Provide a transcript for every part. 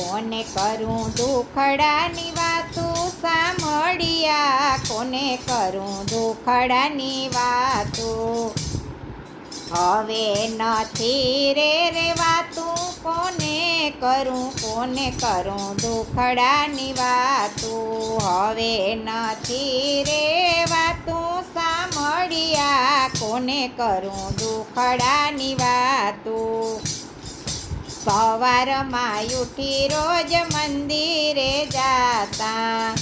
કોને કરું દુખડાની વાતું સાંભળ્યા? કોને કરું દુખડાની વાતું? હવે નથી રે રેવાતું કોને કરું કોને કરું દુખડાની વાતું? હવે નથી રે વાતું સાંભળ્યા, કોને કરું દુખડાની વાતું? સવારમાં ઉઠી રોજ મંદિરે જાતા.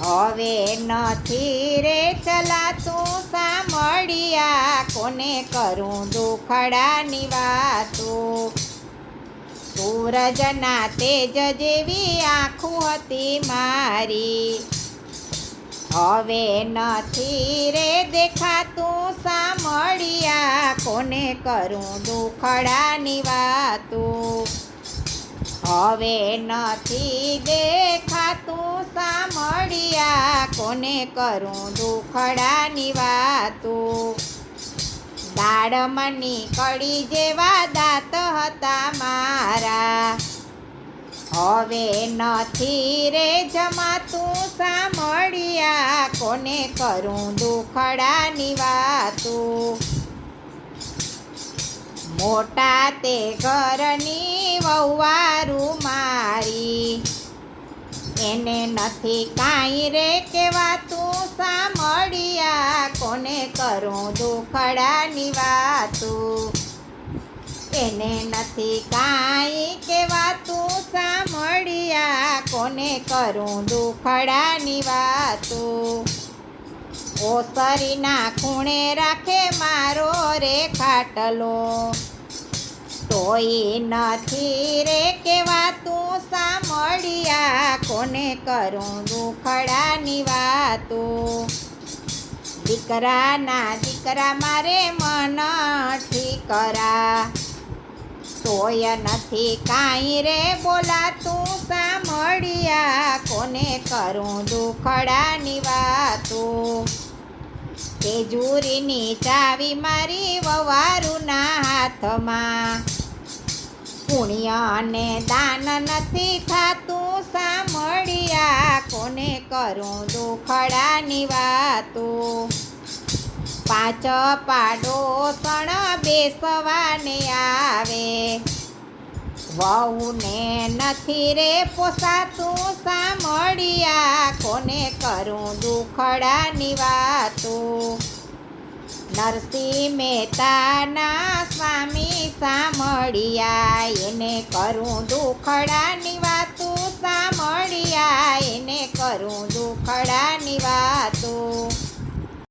હવે નથી રે ચલાતું સાંભળ્યા, કોને કરું દુખડાની વાતો સૂરજના તેજ જેવી આંખું હતી મારી. હવે નથી રે દેખાતું સાંભળિયા કોને કરું દુખડાની વાતું? હવે નથી દેખાતું સાંભળ્યા કોને કરું દુખડાની વાતું? દાડમની કડી જેવા દાંત હતા મારા. હવે નથી રે જમાતું સાંભળ્યા. કોને કરું દુખડાની વાતું? મોટા તે ઘરની વહુવારું મારી. એને નથી કાંઈ રે કહેવાતું સાંભળ્યા. કોને કરું દુખડાની વાતું? એને નથી કાંઈ કરું દુખડાની વાતું. ઓસરીના ખૂણે રાખે મારો રે ખાટલો. તોય નથી રે કહેવાતું સાંભળ્યા કોને કરું દુખડાની વાતું. દીકરાના દીકરા મારે મન ઠીકરા. તોય નથી કાંઈ રે બોલાતું સાંભળ્યા, કોને કરું દુખડાની વાતું? તેજુરીની ચાવી મારી વવારુના હાથમાં. પુણ્ય અને દાન નથી ખાતું સાંભળ્યા, કોને કરું દુખડાની વાતું? પાંચ પાડોસણ બેસવાને આવે. વહુને નથી રે પોસાતું સાંભળ્યા, કોને કરું દુખડાની વાતું? નરસિંહ મહેતાના સ્વામી સાંભળ્યા, એને કરું દુખડાની વાતું સાંભળ્યા, એને કરું